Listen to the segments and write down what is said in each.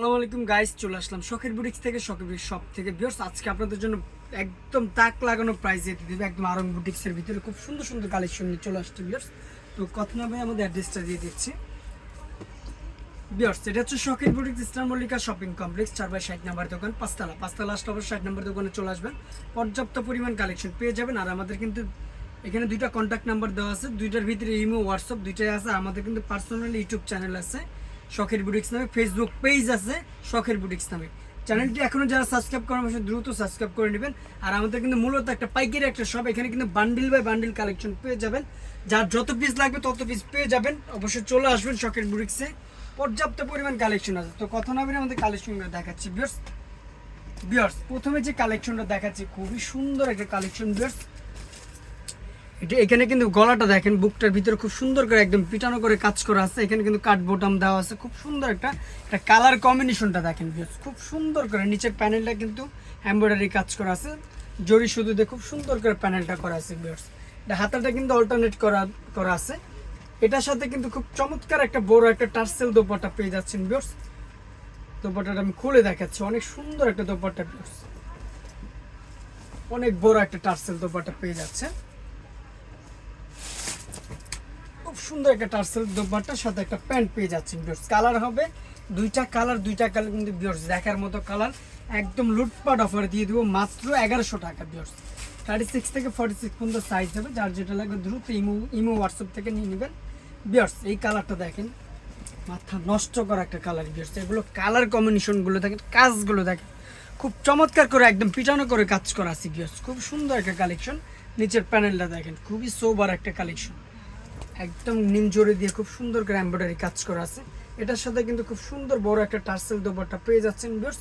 আসসালামু আলাইকুম গাইস চলে আসলাম শখের বুটিক্স থেকে, শখের বুটিক্স শপ থেকে। বিয়ার্স আজকে আপনাদের জন্য একদম তাক লাগানো প্রাইস দিয়ে দিবে একদম আরং বুটিক্সের ভিতরে। খুব সুন্দর সুন্দর কালেকশন নিয়ে চলে আসছে বিয়ার্স তো কথা না ভাই আমাদের অ্যাড্রেসটা দিয়ে দিচ্ছি। বিয়ার্স এটা হচ্ছে শখের boutiques eastern Mallika shopping complex চার বাই ষাট নাম্বার দোকান, পাঁচতলা। পাঁচতলা আসলে অবশ্যই ষাট নাম্বার দোকানে চলে আসবেন। পর্যাপ্ত পরিমাণ কালেকশন পেয়ে যাবেন। আর আমাদের কিন্তু এখানে দুইটা কন্ট্যাক্ট নাম্বার দেওয়া আছে। দুইটার ভিতরে ইমো হোয়াটসঅ্যাপ দুইটাই আছে। আমাদের কিন্তু পার্সোনাল ইউটিউব চ্যানেল আছে। শখের বুটিক্স নামে ফেসবুক পেজ আছে, শখের বুটিক্স নামে। চ্যানেলটি এখনও যারা সাবস্ক্রাইব করেন অবশ্যই দ্রুত সাবস্ক্রাইব করে নেবেন। আর আমাদের কিন্তু মূলত একটা পাইকারি একটা শপ এখানে কিন্তু বান্ডিল বাই বান্ডিল কালেকশন পেয়ে যাবেন। যার যত পিস লাগবে তত পিস পেয়ে যাবেন। অবশ্যই চলে আসবেন শখের বুটিক্সে পর্যাপ্ত পরিমাণ কালেকশন আছে। তো কথা না বলে আমাদের কালেকশনগুলো দেখাচ্ছি বিয়ার্স বিয়ার্স প্রথমে যে কালেকশনটা দেখাচ্ছি, খুবই সুন্দর একটা কালেকশন বিয়ার্স এখানে কিন্তু গলাটা দেখেন, বুকটার ভিতরে খুব সুন্দর করে একদম পিটানো করে কাজ করা আছে। এখানে কিন্তু কাঠ বোটাম দেওয়া আছে, খুব সুন্দর একটা একটা কালার কম্বিনেশনটা দেখেন খুব সুন্দর করে নিচের প্যানেলটা কিন্তু এমব্রয়ডারি কাজ করা আছে। জরি শুধু দিয়ে খুব সুন্দর করে প্যানেলটা করা আছে ভিউয়ার্স এটা হাতাটা কিন্তু অল্টারনেট করা করা আছে। এটার সাথে কিন্তু খুব চমৎকার একটা বড় একটা টার্সেল দোপাটা পেয়ে যাচ্ছেন ভিউয়ার্স দোপাটাটা আমি খুলে দেখাচ্ছি, অনেক সুন্দর একটা দোপাটা ভিউয়ার্স অনেক বড় একটা টার্সেল দোপাটা পেয়ে যাচ্ছে খুব সুন্দর একটা টার্সেল দোপাট্টার সাথে একটা প্যান্ট পেয়ে যাচ্ছেন বিয়ার্স কালার হবে দুইটা কালার দুইটা কালার কিন্তু বিয়ার্স দেখার মতো কালার। একদম লুটপাট অফার দিয়ে দেবো, মাত্র এগারোশো টাকা বিয়ার্স থার্টি সিক্স থেকে ফর্টি সিক্স পর্যন্ত সাইজ হবে, যার যেটা লাগবে দ্রুত ইমো ইমো হোয়াটসঅ্যাপ থেকে নিয়ে নেবেন। বিয়ার্স এই কালারটা দেখেন, মাথা নষ্ট করা একটা কালার বিয়ার্স এগুলো কালার কম্বিনেশনগুলো দেখেন, কাজগুলো দেখেন। খুব চমৎকার করে, একদম পিটানো করে কাজ করা আছে বিয়ার্স খুব সুন্দর একটা কালেকশন নিচের প্যানেলটা দেখেন, খুবই সোবার একটা কালেকশন একদম নিম জোরে দিয়ে খুব সুন্দর করে এমব্রয়ডারি কাজ করা আছে। এটার সাথে কিন্তু খুব সুন্দর বড় একটা টার্সেল দোপাট্টা পেয়ে যাচ্ছেন বিয়ার্স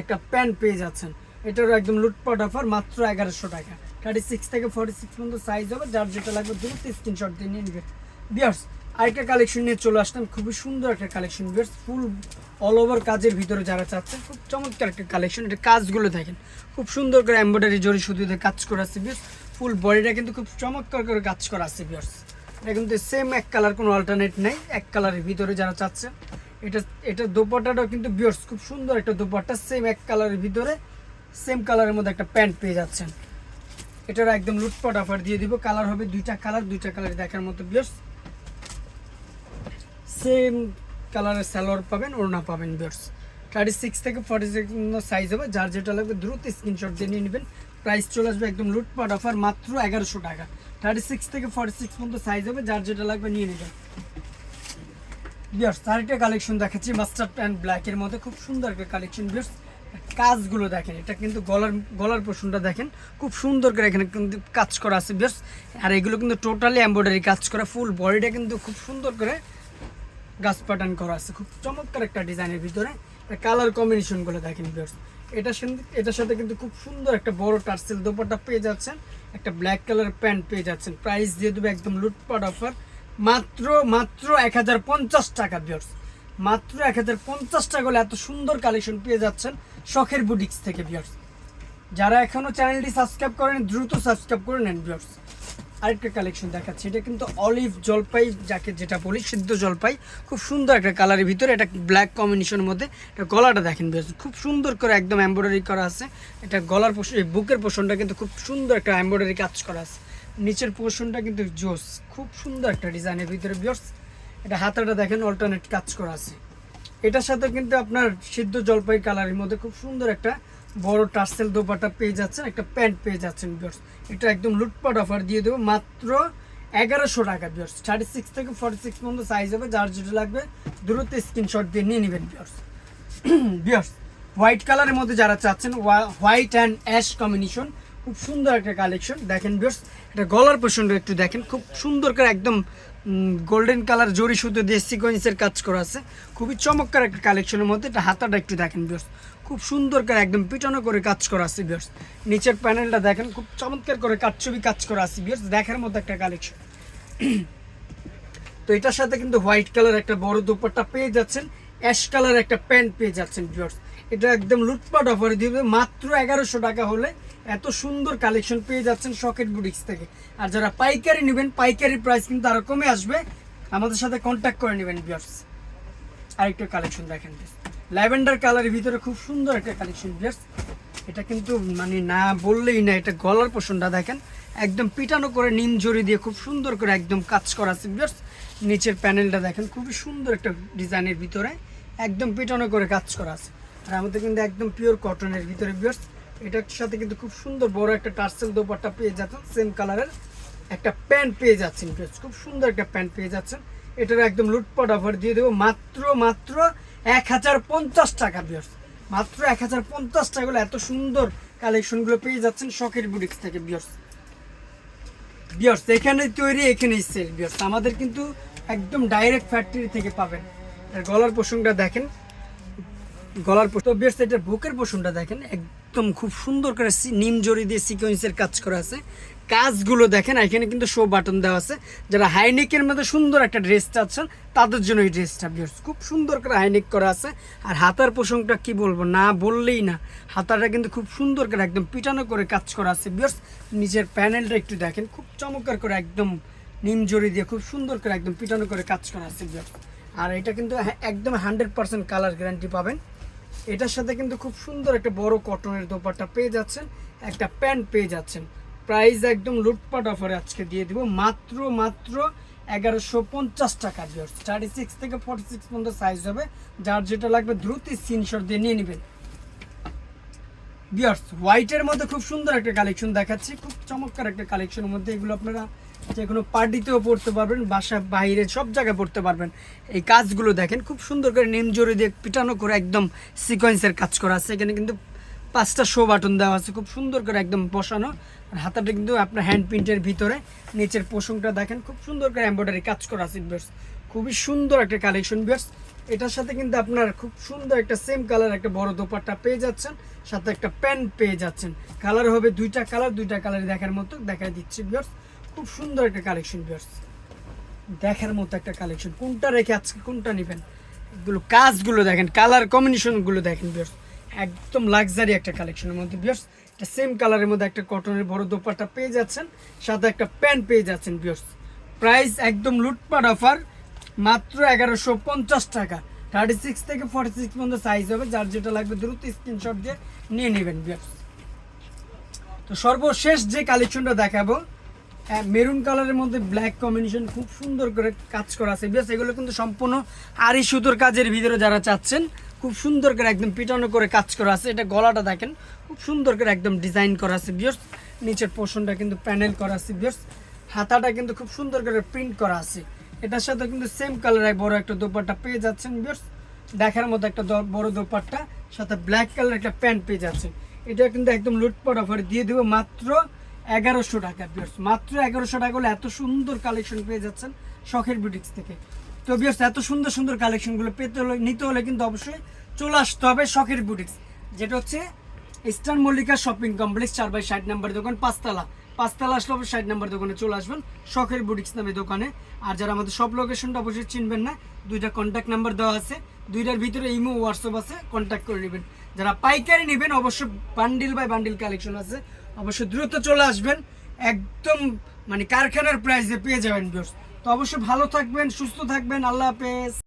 একটা প্যান্ট পেয়ে যাচ্ছেন। এটারও একদম লুটপাট অফার মাত্র এগারোশো টাকা। থার্টি সিক্স থেকে ফর্টি সিক্স পর্যন্ত সাইজ হবে। যার যেটা লাগবে দ্রুত স্ক্রিনশট দিয়ে নিয়ে নেবে বিয়ার্স আরেকটা কালেকশন নিয়ে চলে আসলাম। খুবই সুন্দর একটা collection viewers full all over কাজের ভিতরে যারা চাচ্ছেন, খুব চমৎকার একটা কালেকশন এটা কাজগুলো দেখেন। খুব সুন্দর করে এমব্রয়ডারি জড়ি সুতো দিয়ে কাজ করা আছে বিয়ার্স ফুল বডিটা কিন্তু খুব চমৎকার করে কাজ করা আছে বিয়ার্স এটা কিন্তু সেম এক কালার কোনো অল্টারনেট নেই, এক কালারের ভিতরে যারা চাচ্ছেন এটা এটা দোপাট্টাটাও কিন্তু বিয়ার্স খুব সুন্দর একটা দোপাট্টা সেম এক কালারের ভিতরে সেম কালারের মধ্যে একটা প্যান্ট পেয়ে যাচ্ছেন। এটার একদম লুটপাট অফার দিয়ে দিব। কালার হবে দুইটা কালার দুইটা কালার দেখার মতো বিয়ার্স সেম কালারের সালোয়ার পাবেন, ওড়না পাবেন বিয়ার্স থার্টি সিক্স থেকে ফর্টি সিক্স সাইজ হবে। যার যেটা লাগবে দ্রুত স্ক্রিনশট দিয়ে নিয়ে নেবেন। প্রাইস চলে আসবে একদম লুটপাট অফার মাত্র এগারোশো টাকা। থার্টি সিক্স থেকে ফর্টি সিক্স পর্যন্ত সাইজ হবে, যার যেটা লাগবে নিয়ে নেবেন। বিয়ার্স আরেকটা কালেকশন দেখাচ্ছি মাস্টার প্যান্ট ব্ল্যাকের মধ্যে। খুব সুন্দর একটা কালেকশন বিয়ার্স কাজগুলো দেখেন, এটা কিন্তু গলার গলার পোষণটা দেখেন। খুব সুন্দর করে এখানে কিন্তু কাজ করা আছে বিয়ার্স আর এগুলো কিন্তু টোটালি এমব্রয়ডারি কাজ করা ফুল বডিটা কিন্তু খুব সুন্দর করে গাছ প্যাটার্ন করা আছে। খুব চমৎকার একটা ডিজাইনের ভিতরে। কালার কম্বিনেশন কম্বিনেশনগুলো দেখেন এটার সাথে এটার সাথে কিন্তু খুব সুন্দর একটা বড় টার্সেল দোপাট্টা পেয়ে যাচ্ছেন। একটা ব্ল্যাক কালার প্যান্ট পেয়ে যাচ্ছেন। প্রাইস দিয়ে দেবে একদম লুটপাট অফার মাত্র মাত্র এক হাজার পঞ্চাশ টাকা বিয়ার্স মাত্র এক হাজার পঞ্চাশ টাকা হলে এত সুন্দর কালেকশন পেয়ে যাচ্ছেন শখের বুটিক্স থেকে বিয়ার্স যারা এখনও চ্যানেলটি সাবস্ক্রাইব করেন, দ্রুত সাবস্ক্রাইব করে নেন বিয়ার্স আরেকটা কালেকশন দেখাচ্ছি। এটা কিন্তু অলিভ জলপাই, যাকে যেটা বলি, সিদ্ধ জলপাই। খুব সুন্দর একটা কালারের ভিতরে, এটা ব্ল্যাক কম্বিনেশনের মধ্যে। এটা গলাটা দেখেন খুব সুন্দর করে একদম এমব্রয়ডারি করা আছে। এটা গলার পোষণ বুকের পোষণটা কিন্তু খুব সুন্দর একটা এমব্রয়ডারি কাজ করা আছে। নিচের পোষণটা কিন্তু জোস, খুব সুন্দর একটা ডিজাইনের ভিতরে বিয়ার্স এটা হাতাটা দেখেন অল্টারনেট কাজ করা আছে। এটার সাথে কিন্তু আপনার সিদ্ধ জলপাই কালারের মধ্যে খুব সুন্দর একটা বড় টার্সেল দোপাটা পেয়ে যাচ্ছেন, একটা প্যান্ট পেয়ে যাচ্ছেন বিয়ার্স এটা একদম লুটপাট অফার দিয়ে দেবো, মাত্র এগারোশো টাকা বিয়ার্স থার্টি সিক্স থেকে ফর্টি সিক্স পর্যন্ত সাইজ হবে, যার যেটা লাগবে, দ্রুত স্ক্রিনশট দিয়ে নিয়ে নেবেন বিয়ার্স বিয়ার্স হোয়াইট কালারের মধ্যে যারা চাচ্ছেন হোয়াইট অ্যান্ড অ্যাশ কম্বিনেশন খুব সুন্দর একটা কালেকশন দেখেন বিয়ার্স এটা গলার পোষণটা একটু দেখেন, খুব সুন্দর করে একদম গোল্ডেন কালার জরি সুতো দিয়ে সিকোয়েন্সের কাজ করা আছে। খুবই চমৎকার একটা কালেকশনের মধ্যে। এটা হাতাটা একটু দেখেন বিয়ার্স খুব সুন্দর করে একদম পিটানো করে কাজ করা আছে বিয়ার্স নিচের প্যানেলটা দেখেন, খুব চমৎকার করে কাটছবি কাজ করা আছে বিয়ার্স দেখার মতো একটা কালেকশন তো এটার সাথে কিন্তু হোয়াইট কালার একটা বড় দুপাট্টা পেয়ে যাচ্ছেন। অ্যাশ কালার একটা প্যান্ট পেয়ে যাচ্ছেন ভিউয়ার্স এটা একদম লুটপাট অফারে দিবে। মাত্র এগারোশো টাকা হলে এত সুন্দর কালেকশন পেয়ে যাচ্ছেন সকেট বুটিক্স থেকে। আর যারা পাইকারি নেবেন, পাইকারি প্রাইস কিন্তু আরও কমে আসবে। আমাদের সাথে কন্ট্যাক্ট করে নেবেন ভিউয়ার্স আরেকটা কালেকশন দেখেন ল্যাভেন্ডার কালারের ভিতরে খুব সুন্দর একটা কালেকশন বিয়ার্স এটা কিন্তু মানে না বললেই না, এটা গলার পোষণটা দেখেন। একদম পিটানো করে নিম জড়ি দিয়ে খুব সুন্দর করে একদম কাজ করা আছে বিয়ার্স নিচের প্যানেলটা দেখেন, খুবই সুন্দর একটা ডিজাইনের ভিতরে। একদম পিটানো করে কাজ করা আছে। আর আমাদের কিন্তু একদম পিওর কটনের ভিতরে বিয়ার্স এটার সাথে কিন্তু খুব সুন্দর বড় একটা টার্সেল দোপাট্টা পেয়ে যাচ্ছেন সেম কালারের একটা প্যান্ট পেয়ে যাচ্ছেন খুব সুন্দর একটা প্যান্ট পেয়ে যাচ্ছেন। এটার একদম লুটপাট অফার দিয়ে দেবো, মাত্র মাত্র এক হাজার পঞ্চাশ টাকা বিয়ার্স মাত্র এক হাজার পঞ্চাশ টাকাগুলো এত সুন্দর কালেকশনগুলো পেয়ে যাচ্ছেন শখের বুটিক্স থেকে বিয়ার্স বিয়ার্স এখানে তৈরি, এখানেই সেল বিয়ার্স আমাদের কিন্তু একদম ডাইরেক্ট ফ্যাক্টরি থেকে পাবেন। গলার পোষণটা দেখেন। গলার পোষ বিয়ার্স এটা বুকের পোষণটা দেখেন। একদম খুব সুন্দর করে নিম জড়ি দিয়ে সিকোয়েন্সের কাজ করা আছে। কাজগুলো দেখেন এখানে কিন্তু শো বাটন দেওয়া আছে। যারা হাইনেকের মধ্যে সুন্দর একটা ড্রেস চাচ্ছেন তাদের জন্য এই ড্রেসটা বিয়ার্স খুব সুন্দর করে হাইনেক করা আছে। আর হাতার পোষণটা কি বলব না বললেই না হাতাটা কিন্তু খুব সুন্দর করে একদম পিটানো করে কাজ করা আছে বিয়ার্স নিচের প্যানেলটা একটু দেখেন খুব চমৎকার করে একদম নিম জড়ি দিয়ে খুব সুন্দর করে একদম পিটানো করে কাজ করা আছে বিয়ার্স আর এটা কিন্তু হ্যাঁ, একদম হান্ড্রেড পার্সেন্ট কালার গ্যারান্টি পাবেন। এটার সাথে কিন্তু খুব সুন্দর একটা বড় কটনের দোপাট্টা পেয়ে যাচ্ছেন, একটা প্যান্ট পেয়ে যাচ্ছেন। প্রাইস একদম লুটপাট অফারে আজকে দিয়ে দিব, মাত্র মাত্র এগারোশো পঞ্চাশ টাকা বিয়ার্স থার্টি সিক্স থেকে ফর্টি সিক্স পর্যন্ত সাইজ হবে, যার যেটা লাগবে দ্রুত স্ক্রিনশট দিয়ে নিয়ে নেবেন। বিয়ার্স হোয়াইটের মধ্যে খুব সুন্দর একটা কালেকশন দেখাচ্ছি, খুব চমৎকার একটা কালেকশনের মধ্যে এগুলো আপনারা যে কোনো পার্টিতেও পড়তে পারবেন বাসা বাইরে সব জায়গায় পড়তে পারবেন। এই কাজগুলো দেখেন, খুব সুন্দর করে নেম জোরে দিয়ে পিটানো করে একদম সিকোয়েন্সের কাজ করা আছে। এখানে কিন্তু পাঁচটা শো বাটন দেওয়া আছে, খুব সুন্দর করে একদম বসানো। আর হাতাটা কিন্তু আপনার হ্যান্ড প্রিন্টের ভিতরে, নিচের পোষণটা দেখেন, খুব সুন্দর করে এমব্রয়ডারি কাজ করা আছে বিয়ার্স খুবই সুন্দর একটা কালেকশন বিয়ার্স এটার সাথে কিন্তু আপনার খুব সুন্দর একটা সেম কালার একটা বড় দোপাট্টা পেয়ে যাচ্ছেন, সাথে একটা প্যান্ট পেয়ে যাচ্ছেন। কালার হবে দুইটা কালার দুইটা কালার দেখার মতো দেখা দিচ্ছে বিয়ার্স খুব সুন্দর একটা কালেকশন বিয়ার্স দেখার মতো একটা কালেকশন কোনটা রেখে আজকে কোনটা নেবেন? এগুলো কাজগুলো দেখেন কালার কম্বিনেশনগুলো দেখেন বিয়ার্স একদম লাক্সারি একটা কালেকশনের মধ্যে বিয়ার্স এটা সেম কালারের মধ্যে একটা কটনের বড় দোপাটা পেয়ে যাচ্ছেন, সাথে একটা প্যান্ট পেয়ে যাচ্ছেন বিয়ার্স প্রাইস একদম লুটপাট অফার মাত্র এগারোশো পঞ্চাশ টাকা। থার্টি সিক্স থেকে ফর্টি সিক্স পর্যন্ত সাইজ হবে, যার যেটা লাগবে দ্রুত স্ক্রিনশট দিয়ে নিয়ে নেবেন বিয়ার্স তো সর্বশেষ যে কালেকশনটা দেখাবো মেরুন কালারের মধ্যে ব্ল্যাক কম্বিনেশন খুব সুন্দর করে কাজ করা আছে। বেশ এগুলো কিন্তু সম্পূর্ণ আড়ি সুতোর কাজের ভিতরে যারা চাচ্ছেন, খুব সুন্দর করে একদম পিটানো করে কাজ করা আছে। এটা গলাটা দেখেন, খুব সুন্দর করে একদম ডিজাইন করা আছে বিয়র্স নিচের পোর্শনটা কিন্তু প্যানেল করা আছে বিয়র্স হাতাটা কিন্তু খুব সুন্দর করে প্রিন্ট করা আছে। এটার সাথে কিন্তু সেম কালারের বড় একটা দোপাট্টা পেয়ে যাচ্ছেন বিয়র্স দেখার মতো একটা বড় দোপাট্টা, সাথে ব্ল্যাক কালার একটা প্যান্ট পেয়ে যাচ্ছেন। এটা কিন্তু একদম লুটপাট অফার দিয়ে দেবো মাত্র এগারোশো টাকা বিয়ার্স মাত্র এগারোশো টাকা হলে এত সুন্দর কালেকশন পেয়ে যাচ্ছেন শখের বুটিক্স থেকে। তো বিয়ার্স এত সুন্দর সুন্দর কালেকশনগুলো পেতে হলে, নিতে হলে কিন্তু অবশ্যই চলে আসতে হবে শখের বুটিক্স যেটা হচ্ছে ইস্টার্ন মল্লিকা শপিং কমপ্লেক্স, চার বাই ষাট নাম্বার দোকান, পাঁচতলা। পাঁচতলা আসলে অবশ্যই ষাট নাম্বার দোকানে চলে আসবেন, শখের বুটিক্স নামে দোকানে। আর যারা আমাদের সব লোকেশনটা অবশ্যই চিনবেন না, দুইটা কন্ট্যাক্ট নাম্বার দেওয়া আছে। দুইটার ভিতরে ইমো, হোয়াটসঅ্যাপ আছে কন্ট্যাক্ট করে নেবেন। যারা পাইকারি নেবেন, অবশ্যই বান্ডিল বাই বান্ডিল কালেকশন আছে। অবশ্যই দ্রুত চলে আসবেন, একদম মানে কারখানার প্রাইসে পেয়ে যাবেন ভিউয়ার্স তো অবশ্যই ভালো থাকবেন, সুস্থ থাকবেন, আল্লাহ হাফেজ।